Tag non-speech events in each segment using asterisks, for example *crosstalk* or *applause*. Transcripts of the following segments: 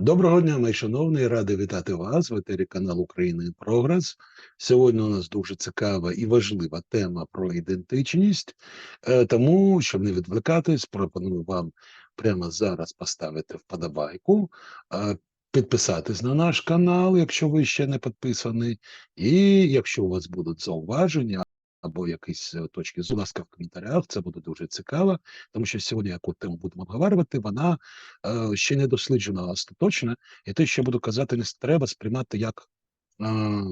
Доброго дня, мій шановний, радий вітати вас в етері каналу України Прогрес. Сьогодні у нас дуже цікава і важлива тема про ідентичність. Е, Тому, щоб не відвлекатись, пропоную вам прямо зараз поставити вподобайку, е, підписатись на наш канал, якщо ви ще не підписаний. І якщо у вас будуть зауваження або якісь е, точки зору, ласка, в коментарях, це буде дуже цікаво, тому що сьогодні, яку тему будемо обговорювати, вона е, ще не досліджена остаточно, і те, що буду казати, не треба сприймати як е,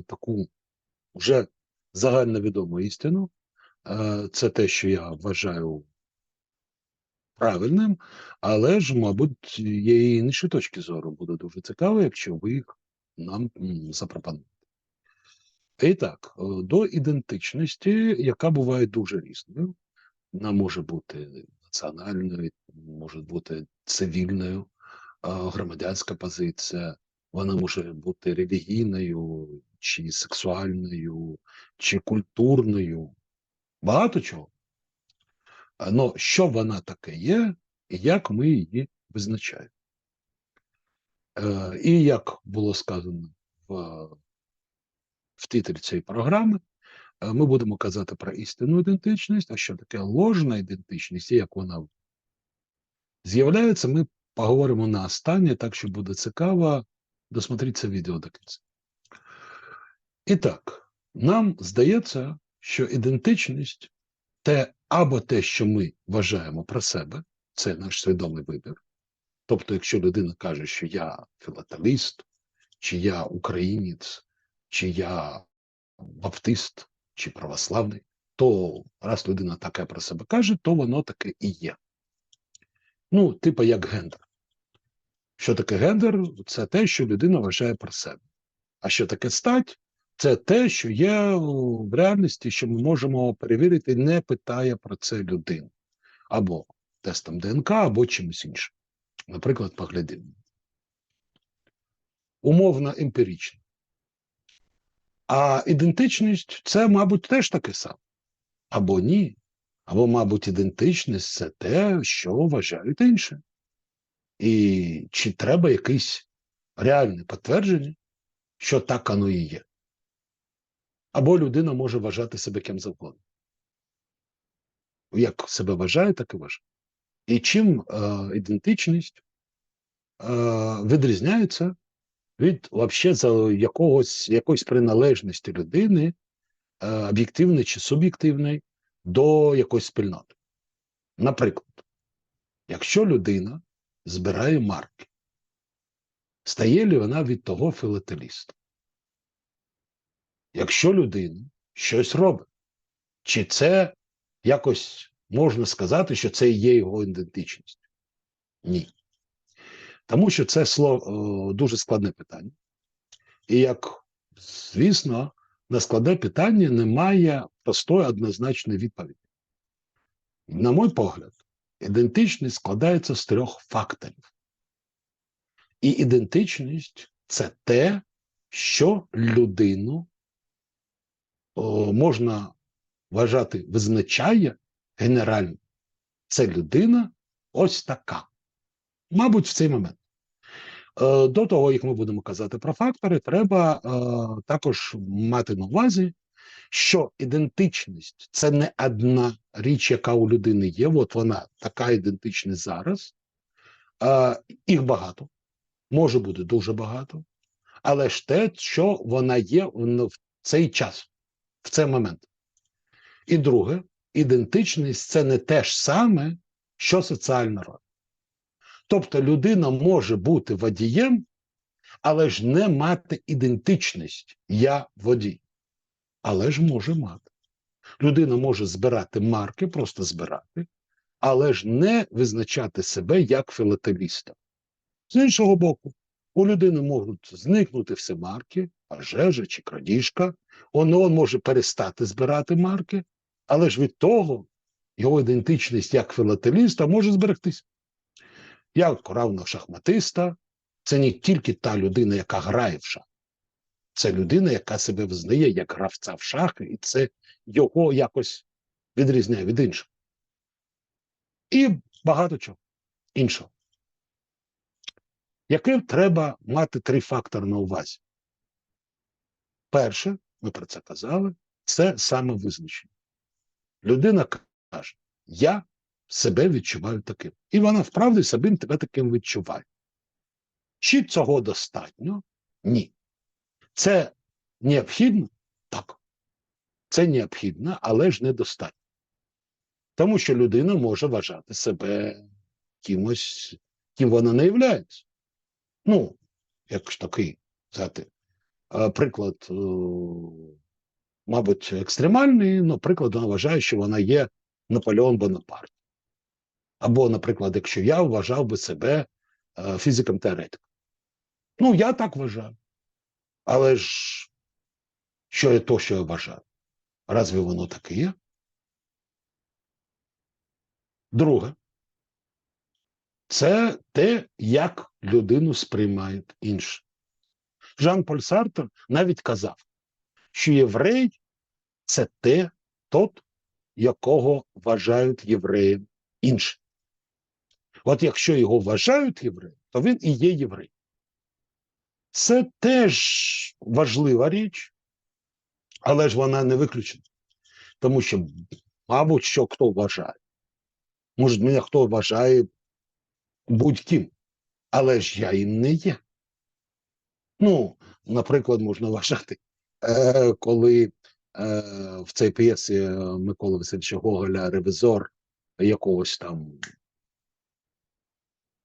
таку вже загальновідому істину. Е, це те, що я вважаю правильним, але ж, мабуть, є і інші точки зору. Буде дуже цікаво, якщо ви їх нам запропонуєте. І так, е, до ідентичності, яка буває дуже різною. Вона може бути національною, може бути цивільною, а, громадянська позиція, вона може бути релігійною, чи сексуальною, чи культурною, багато чого. А, що вона таке є, і як ми її визначаємо? Е, І як було сказано в, в титрі цієї програми, е, ми будемо казати про істинну ідентичність, а що таке ложна ідентичність, і як вона з'являється, ми поговоримо на останнє, так що буде цікаво. Досмотріться відео до кінця. І так, нам здається, що ідентичність те або те, що ми вважаємо про себе, це наш свідомий вибір. Тобто, якщо людина каже, що я філателіст, чи я українець, чи я баптист, чи православний, то раз людина таке про себе каже, то воно таке і є. Ну, типу як гендер. Що таке гендер? Це те, що людина вважає про себе. А що таке стать? Це те, що є в реальності, що ми можемо перевірити, не питає про це людину. Або тестом ДНК, або чимось іншим. Наприклад, поглядимо. Умовно емпірично. А ідентичність це, мабуть, теж таке саме. Або ні. Або, мабуть, ідентичність це те, що вважають інші. І чи треба якесь реальне підтвердження, що так воно і є. Або людина може вважати себе ким завгодно. Як себе вважає, так і вважає. І чим е, ідентичність е, відрізняється від за якогось, якоїсь приналежності людини, е, об'єктивної чи суб'єктивної, до якоїсь спільноти. Наприклад, якщо людина збирає марки, стає ли вона від того філателістом? Якщо людина щось робить, чи це якось можна сказати, що це є його ідентичність? Ні. Тому що це слово дуже складне питання. І як, звісно, на складне питання немає простої однозначної відповіді. На мой погляд, ідентичність складається з трьох факторів. І ідентичність це те, що людину о, можна вважати, визначає генерально. Це людина ось така. Мабуть, в цей момент. Е, До того, як ми будемо казати про фактори, треба е, також мати на увазі, що ідентичність це не одна річ, яка у людини є. От вона така ідентичність зараз. Е, їх багато, може бути дуже багато, але ж те, що вона є в цей час, в цей момент. І друге, ідентичність це не те ж саме, що соціальна роль. Тобто людина може бути водієм, але ж не мати ідентичність я водій. Але ж може мати. Людина може збирати марки, просто збирати, але ж не визначати себе як філателіста. З іншого боку, у людини можуть зникнути всі марки, пожежа чи крадіжка. Воно може перестати збирати марки, але ж від того його ідентичність як філателіста може зберегтися. Як равно шахматиста, це не тільки та людина, яка грає в шах, це людина, яка себе визнає як гравця в шахи, і це його якось відрізняє від інших. І багато чого іншого. яке треба мати три фактори на увазі. Перше, ми про це казали, це самовизначення. Людина каже: Я себе відчуваю таким. І вона вправді себе тебе таким відчуває. Чи цього достатньо? Ні. Це необхідно? Так. Це необхідно, але ж недостатньо. Тому що людина може вважати себе кимось, ким вона не являється. Ну, як ж такий, взяти, е, приклад, е, мабуть, екстремальний, наприклад, вона вважає, що вона є Наполеон Бонапарт. Або, наприклад, якщо я вважав би себе е, фізиком-теоретиком. Ну, я так вважаю. Але ж що є то, що я вважаю? Разве воно таке є? Друге, це те, як людину сприймають інші. Жан Поль Сартер навіть казав, що єврей це те, тот, якого вважають євреєм інші. От якщо його вважають євреєм, то він і є єврей. Це теж важлива річ, але ж вона не виключена. Тому що, мабуть, що хто вважає. Може, мене хто вважає будь-ким, але ж я їм не є. Ну, наприклад, можна вважати, е, коли е, в цій п'єсі Миколи Васильовича Гоголя ревізор якогось там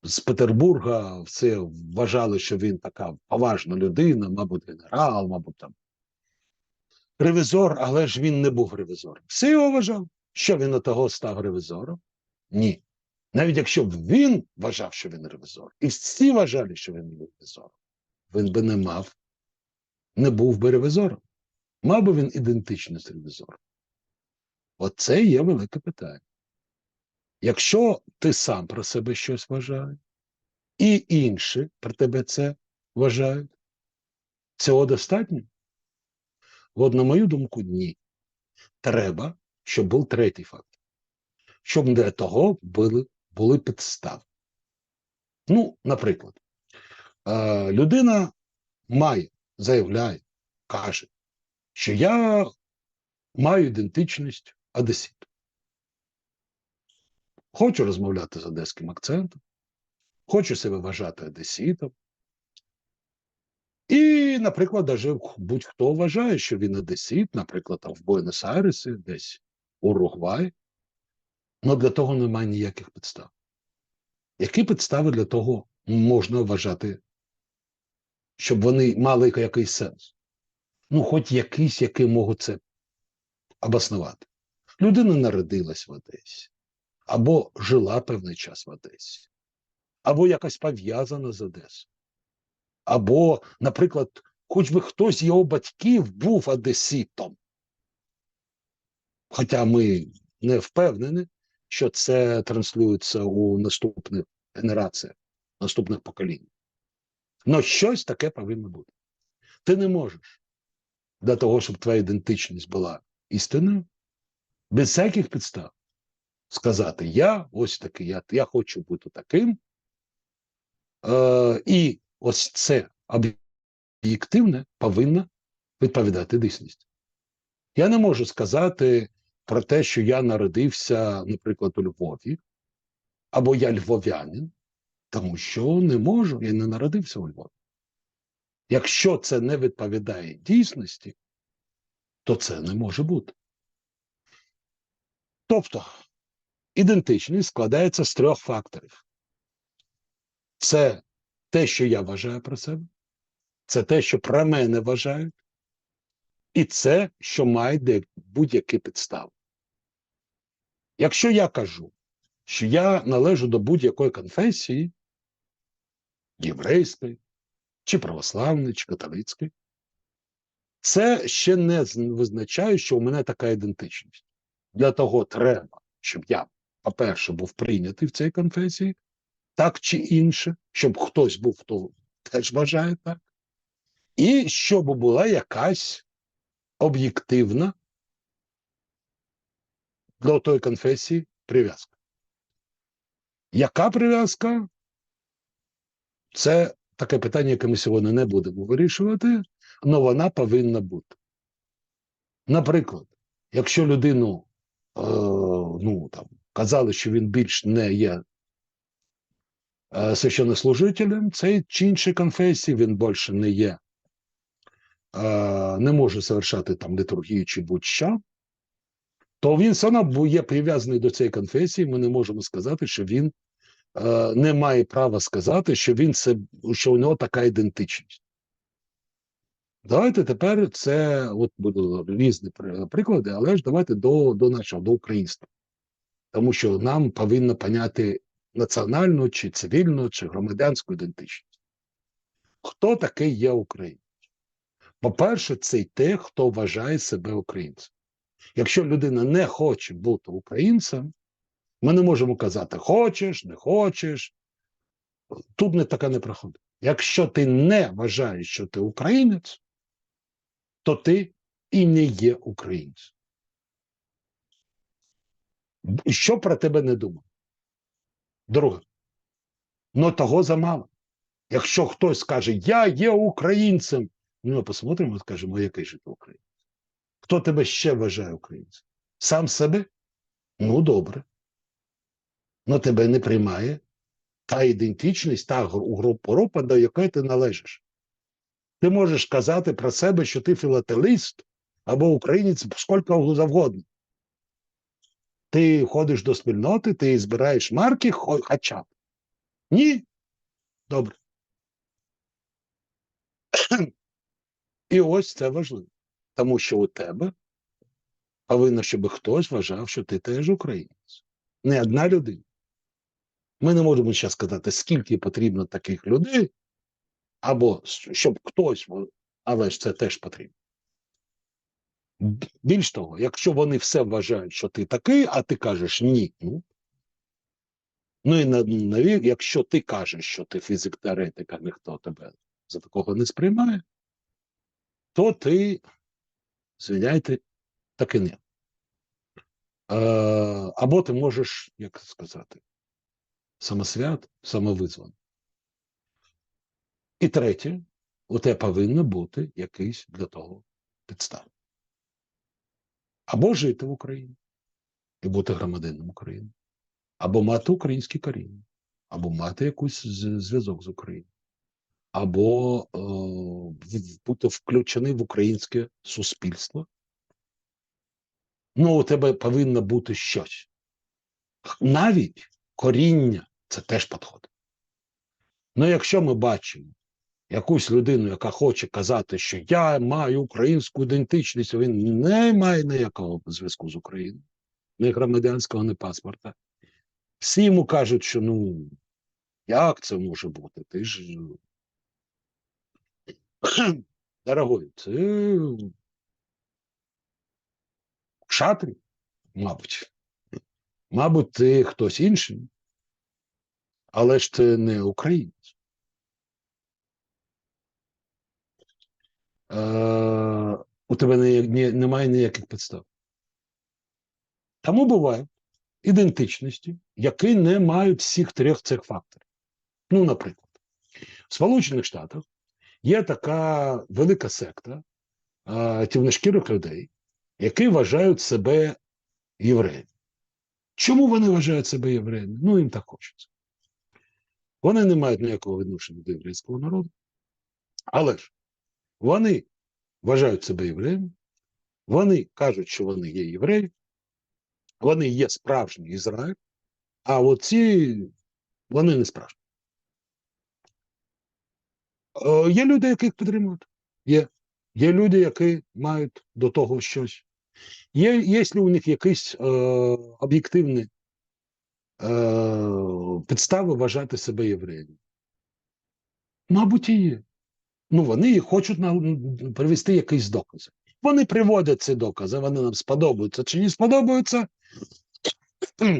з Петербурга все вважали, що він така поважна людина, мабуть, генерал, мабуть, там ревізор, але ж він не був ревізором. Всі його вважали. Що він на того став ревізором? Ні. Навіть якщо б він вважав, що він ревізор, і всі вважали, що він був ревізором, він би не мав, не був би ревізором. Мав би він ідентичність ревізором. Оце є велике питання. Якщо ти сам про себе щось вважаєш, і інші про тебе це вважають, цього достатньо? От, на мою думку, ні. Треба, щоб був третій фактор. Щоб для того були, були підстави. Ну, наприклад, е, людина має, заявляє, каже, що я маю ідентичність одеситу. Хочу розмовляти з одеським акцентом, хочу себе вважати одеситом. І, наприклад, даже будь-хто вважає, що він одесит, наприклад, там в Буенос-Айресі, десь у Уругвай. Але для того немає ніяких підстав. Які підстави для того можна вважати, щоб вони мали якийсь сенс? Ну, хоч якийсь, який можуть це обоснувати. Людина народилась в Одесі, або жила певний час в Одесі, або якось пов'язана з Одесою. Або, наприклад, хоч би хтось з його батьків був одеситом. Хоча ми не впевнені, що це транслюється у наступних генераціях, наступних поколінь. Но щось таке повинно бути. Ти не можеш для того, щоб твоя ідентичність була істинною, без всяких підстав сказати: Я ось такий, я я хочу бути таким. Е, І ось це об'єктивне повинно відповідати дійсності. Я не можу сказати про те, що я народився, наприклад, у Львові, або я львов'янин, тому що не можу, я не народився у Львові. Якщо це не відповідає дійсності, то це не може бути. Тобто ідентичність складається з трьох факторів: це те, що я вважаю про себе, це те, що про мене вважають, і це, що має будь-які підстави. Якщо я кажу, що я належу до будь-якої конфесії, єврейської, чи православної, чи католицької, це ще не визначає, що у мене така ідентичність. Для того треба, щоб я, по-перше, був прийнятий в цій конфесії, так чи інше, щоб хтось був, хто теж вважає так, і щоб була якась об'єктивна до тої конфесії прив'язка. Яка прив'язка? Це таке питання, яке ми сьогодні не будемо вирішувати, але вона повинна бути. Наприклад, якщо людину е, ну, там, казали, що він більш не є е, священнослужителем, цей чи іншої конфесії, він більше не є, е, не може завершати там літургію чи будь-що, то він все одно є прив'язаний до цієї конфесії. Ми не можемо сказати, що він е, не має права сказати, що він що у нього така ідентичність. Давайте тепер це от будуть різні приклади, але ж давайте до до нашого, до українства. Тому що нам повинно поняти національну, чи цивільну, чи громадянську ідентичність. Хто такий є українець? По-перше, це й те, хто вважає себе українцем. Якщо людина не хоче бути українцем, ми не можемо казати, хочеш, не хочеш. Тут не таке не проходить. Якщо ти не вважаєш, що ти українець, то ти і не є українцем. Що про тебе не думав? Друге, ну того замало. Якщо хтось скаже, я є українцем, ну ми посмотримо і скажемо, який же ти українець. Хто тебе ще вважає українцем? Сам себе? Ну, добре. Но тебе не приймає та ідентичність, та група, до якої ти належиш. Ти можеш казати про себе, що ти філателист або українець скільки завгодно. Ти ходиш до спільноти, ти збираєш марки, хоча. б. Ні? Добре. І ось це важливо. Тому що у тебе повинно, щоб хтось вважав, що ти теж українець. Не одна людина. Ми не можемо зараз сказати, скільки потрібно таких людей, або щоб хтось, але ж це теж потрібно. Більш того, якщо вони все вважають, що ти такий, а ти кажеш ні. Ну ну і на, на, якщо ти кажеш, що ти фізик теоретик, ніхто тебе за такого не сприймає, то ти, звиняйте, таки не. Е, або ти можеш, як сказати, самосвят, самовизваний. І третє, у тебе повинно бути якийсь для того підстав. Або жити в Україні і бути громадянином України, або мати українське коріння, або мати якийсь зв'язок з Україною, або е, бути включений в українське суспільство. Ну, у тебе повинно бути щось. Навіть коріння це теж підходить. Ну, якщо ми бачимо якусь людину, яка хоче казати, що я маю українську ідентичність, він не має ніякого зв'язку з Україною, ні громадянського, ні паспорта. Всі йому кажуть, що ну, як це може бути? Ти ж. *clears throat* Дорогой, це шатрі, мабуть. Мабуть, ти хтось інший, але ж ти не українець. У тебе не, не, немає ніяких підстав. Тому буває ідентичності, які не мають всіх трьох цих факторів. Ну, наприклад, в Сполучених Штатах є така велика секта е, тівношкірих людей, які вважають себе євреями. Чому вони вважають себе євреями? Ну, їм так хочеться. Вони не мають ніякого відношення до єврейського народу. Але ж вони вважають себе євреями, вони кажуть, що вони є євреї, вони є справжній Ізраїль, а оці вони не справжні. Е, є люди, яких підтримують. Є. Є люди, які мають до того щось. Є, є у них якісь е, об'єктивні е, підстави вважати себе євреями? Мабуть, і є ну вони хочуть нам привести якісь докази. Вони приводять ці докази, вони нам сподобаються чи не сподобаються. *clears throat*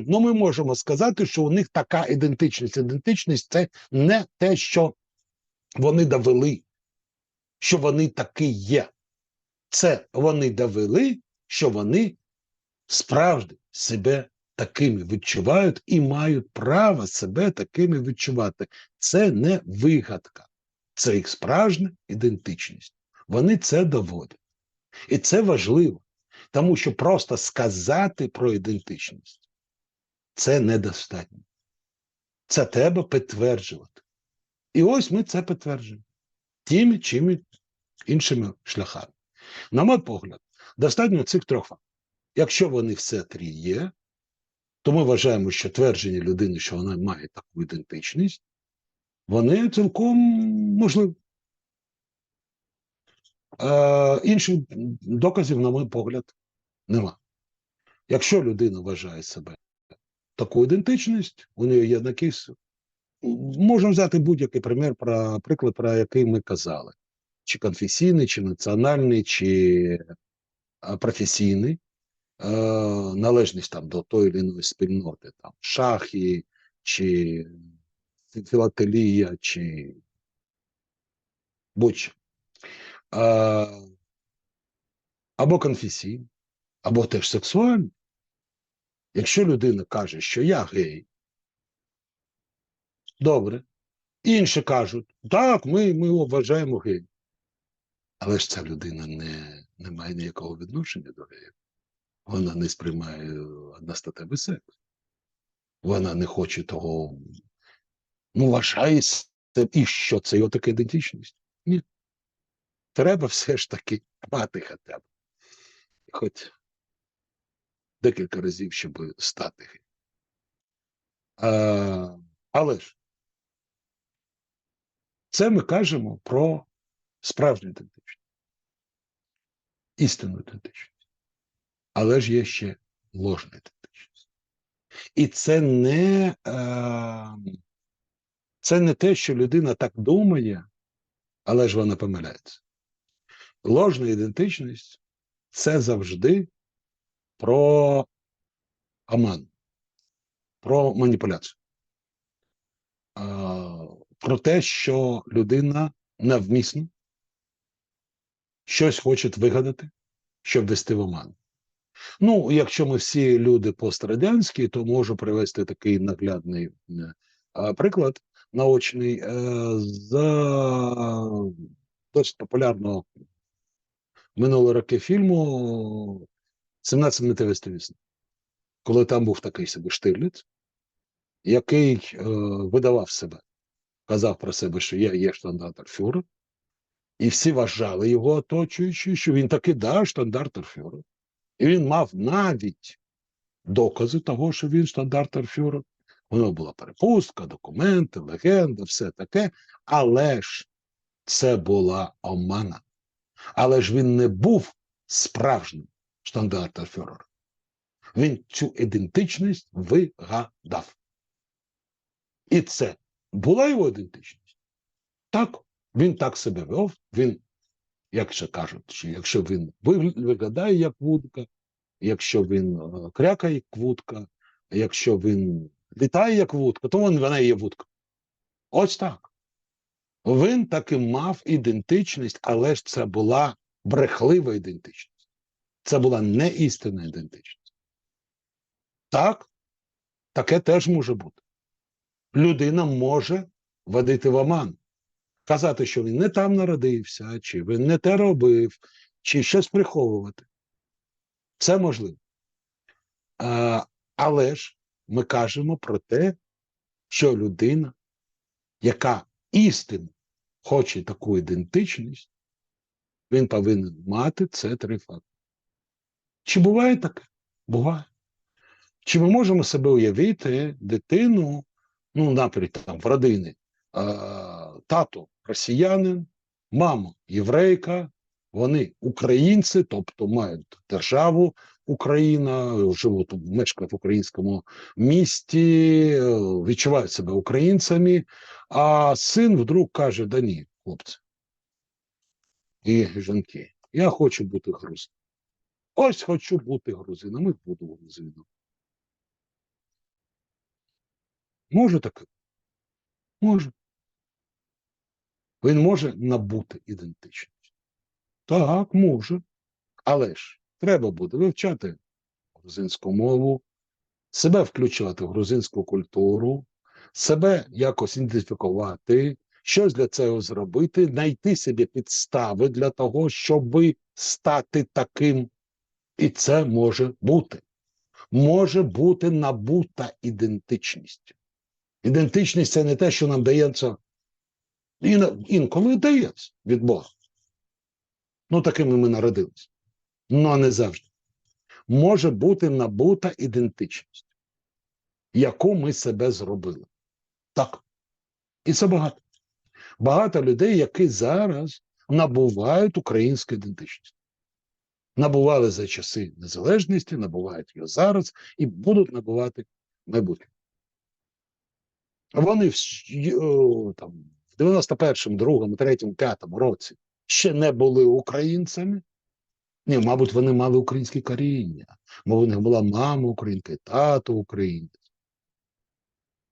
Ну, ми можемо сказати, що у них така ідентичність. Ідентичність це не те, що вони довели, що вони такі є. Це вони довели, що вони справді себе такими відчувають і мають право себе такими відчувати. Це не вигадка. Це їх справжня ідентичність. Вони це доводять. І це важливо, тому що просто сказати про ідентичність це недостатньо. Це треба підтверджувати. І ось ми це підтверджуємо тими чими іншими шляхами. На мій погляд, достатньо цих трьох фактів. Якщо вони все три є, то ми вважаємо, що твердження людини, що вона має таку ідентичність, вони цілком можливі. Е, інших доказів, на мій погляд, нема. Якщо людина вважає себе таку ідентичність, у неї є якийсь. Можемо взяти будь-який примір, про, приклад, про який ми казали: чи конфесійний, чи національний, чи е, професійний, е, належність там до тої чи іншої спільноти, там шахи, чи філателія, чи будь-що. Е, або конфесійний, або теж сексуальний. Якщо людина каже, що я гей, добре. Інші кажуть, так, ми ми вважаємо гей. Але ж ця людина не, не має ніякого відношення до геїв. Вона не сприймає одностатевий секс. Вона не хоче того, ну, вважає і що це його така ідентичність. Ні. Треба все ж таки мати хоча б. Хоч декілька разів, щоб стати. А, але ж це ми кажемо про справжню ідентичність, істинну ідентичність. Але ж є ще ложна ідентичність. І це не, е, це не те, що людина так думає, але ж вона помиляється. Ложна ідентичність це завжди про оман, про маніпуляцію. Про те, що людина навмисно щось хоче вигадати, щоб вести в оман. Ну, якщо ми всі люди пострадянські, то можу привести такий наглядний е, приклад наочний е, з досить популярного минулого роки фільму 17 метровісти вісни, коли там був такий собі Штирліц, який е, видавав себе, казав про себе, що я є штандартер і всі вважали його оточуючи, що він таки да, штандартер І він мав навіть докази того, що він штандартер Воно була перепустка, документи, легенда, все таке, але ж це була омана. Але ж він не був справжнім штандартер Він цю ідентичність вигадав. І це була його ідентичність. Так, він так себе вел, він, як ще кажуть, що якщо він виглядає як вудка, якщо він е, крякає як вудка, якщо він літає як вудка, то вона є вудка. Ось так. Він таки мав ідентичність, але ж це була брехлива ідентичність. Це була не істинна ідентичність. Так, таке теж може бути. Людина може водити в оман, казати, що він не там народився, чи він не те робив, чи щось приховувати. Це можливо. А, Але ж ми кажемо про те, що людина, яка істинно хоче таку ідентичність, він повинен мати це три факти. Чи буває таке? Буває. Чи ми можемо себе уявити дитину, ну, наприклад, там, в родини, тато росіянин, мама єврейка, вони українці, тобто мають державу Україна, живуть, мешкають в українському місті, відчувають себе українцями, а син вдруг каже: да ні, хлопці і жінки, я хочу бути грузином. Ось хочу бути грузином, і буду грузином. Може таке? Може. Він може набути ідентичність. Так, може. Але ж треба буде вивчати грузинську мову, себе включати в грузинську культуру, себе якось ідентифікувати, щось для цього зробити, знайти собі підстави для того, щоб стати таким. І це може бути. Може бути набута ідентичність. Ідентичність це не те, що нам дається ін- інколи дається від Бога. Ну, такими ми народилися. Ну, не завжди. Може бути набута ідентичність, яку ми себе зробили. Так. І це багато. Багато людей, які зараз набувають українську ідентичність. Набували за часи незалежності, набувають її зараз і будуть набувати в майбутньому. Вони в, там, в 91-му, 2-му, 3-му, 5-му році ще не були українцями. Ні, мабуть, вони мали українське коріння. Мабуть, у них була мама українка, тато українець.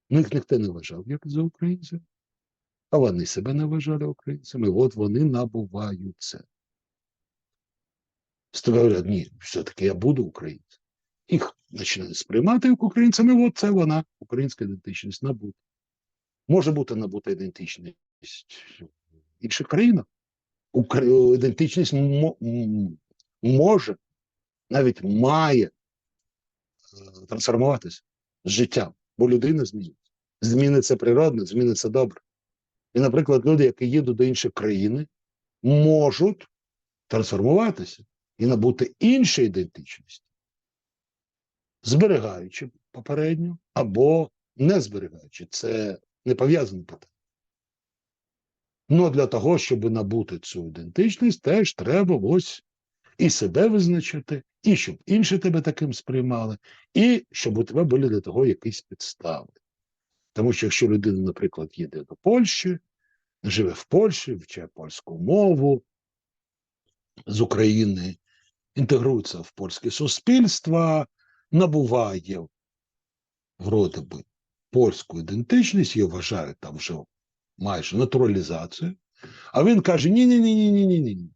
Ну, їх ніхто не вважав як за українців, а вони себе не вважали українцями. От вони набувають це. Говорять, ні, все-таки я буду українцем. Їх починають сприймати як українцями, от це вона, українська ідентичність набута. Може бути набута ідентичність в інших країнах. Ідентичність може, навіть має е, трансформуватися з життям, бо людина зміниться. Зміниться природно, зміниться добре. І, наприклад, люди, які їдуть до іншої країни, можуть трансформуватися і набути іншу ідентичність, зберігаючи попередню або не зберігаючи. Це не пов'язане питання. Ну, для того, щоб набути цю ідентичність, теж треба ось і себе визначити, і щоб інші тебе таким сприймали, і щоб у тебе були для того якісь підстави. Тому що якщо людина, наприклад, їде до Польщі, живе в Польщі, вчає польську мову з України, інтегрується в польське суспільство, набуває вроде би польську ідентичність, її вважають там вже майже натуралізацію, а він каже: ні ні ні ні ні ні ні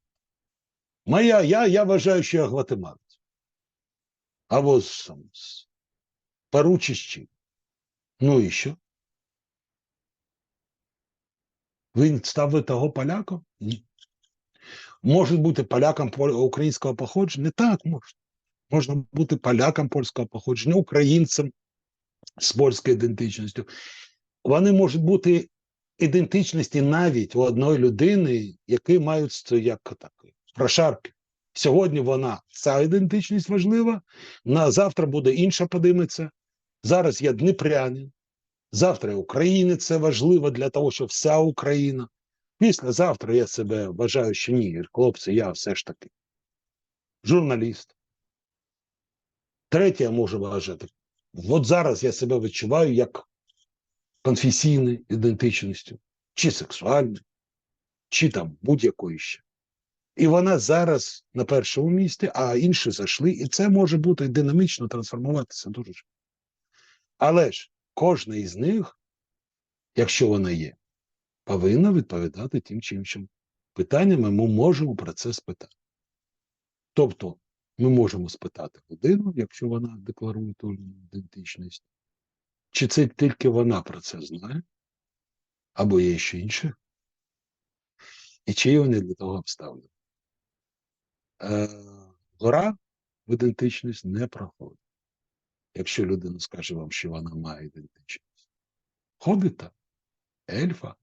Моя, я, я вважаю, що я гватемалець. Або з, з Перу чи з чим. Ну і що? Він став того поляком? Ні. Може бути поляком українського походження? Не так можна. Можна бути поляком польського походження, українцем з польською ідентичністю. Вони можуть бути ідентичності навіть у одної людини, які мають це як так, прошарки. Сьогодні вона ця ідентичність важлива, на завтра буде інша подиметься. Зараз я дніпрянин, завтра я українець, це важливо для того, щоб вся Україна. Післязавтра я себе вважаю, що ні, хлопці, я все ж таки журналіст. Третє, я можу вважати. От зараз я себе відчуваю як конфесійною ідентичністю, чи сексуальною, чи там будь-якою ще. І вона зараз на першому місці, а інші зайшли, і це може бути динамічно трансформуватися дуже швидко. Але ж кожна із них, якщо вона є, повинна відповідати тим чи іншим питанням, і ми можемо про це спитати. Тобто, ми можемо спитати людину, якщо вона декларує ту ідентичність, чи це тільки вона про це знає, або є ще інше, і чи вони для того обставлені. Е, гора в ідентичність не проходить. Якщо людина скаже вам, що вона має ідентичність. Хобіта, ельфа.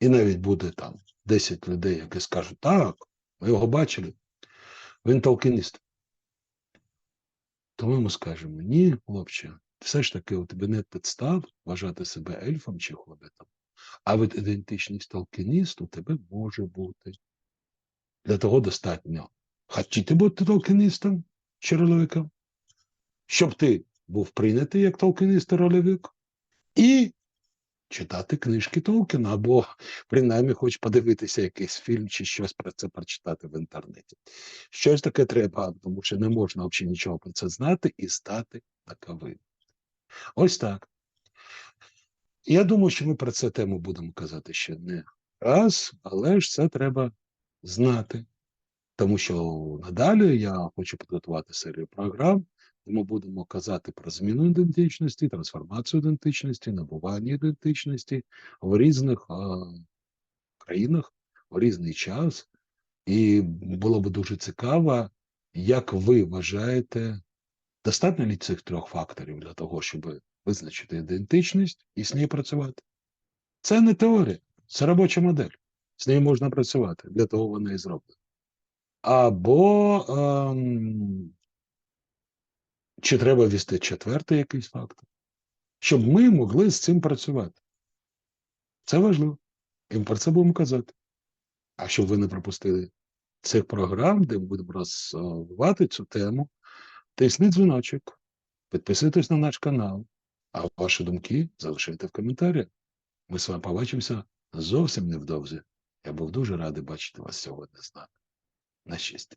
І навіть буде там 10 людей, які скажуть, так, ми його бачили, він толкініст. То ми скажемо, ні, хлопче, все ж таки у тебе не підстав вважати себе ельфом чи хобітом, а від ідентичність толкініст у тебе може бути. Для того достатньо хотіти бути толкіністом чи щоб ти був прийнятий як толкініст і рольовик, і читати книжки Толкіна, або принаймні хоч подивитися якийсь фільм чи щось про це прочитати в інтернеті. Щось таке треба, тому що не можна взагалі нічого про це знати і стати таковим. Ось так. Я думаю, що ми про цю тему будемо казати ще не раз, але ж це треба знати. Тому що надалі я хочу підготувати серію програм де Ми будемо казати про зміну ідентичності, трансформацію ідентичності, набування ідентичності в різних а, країнах в різний час. І було б дуже цікаво, як ви вважаєте, достатньо ли цих трьох факторів для того, щоб визначити ідентичність і з нею працювати? Це не теорія, це робоча модель. З нею можна працювати, для того вона і зроблена. Або ем, чи треба ввести четвертий якийсь фактор, щоб ми могли з цим працювати. Це важливо. І ми про це будемо казати. А щоб ви не пропустили цих програм, де ми будемо розвивати цю тему, тисніть дзвіночок, підписуйтесь на наш канал, а ваші думки залишайте в коментарях. Ми з вами побачимося зовсім невдовзі. Я був дуже радий бачити вас сьогодні з нами. На щастя.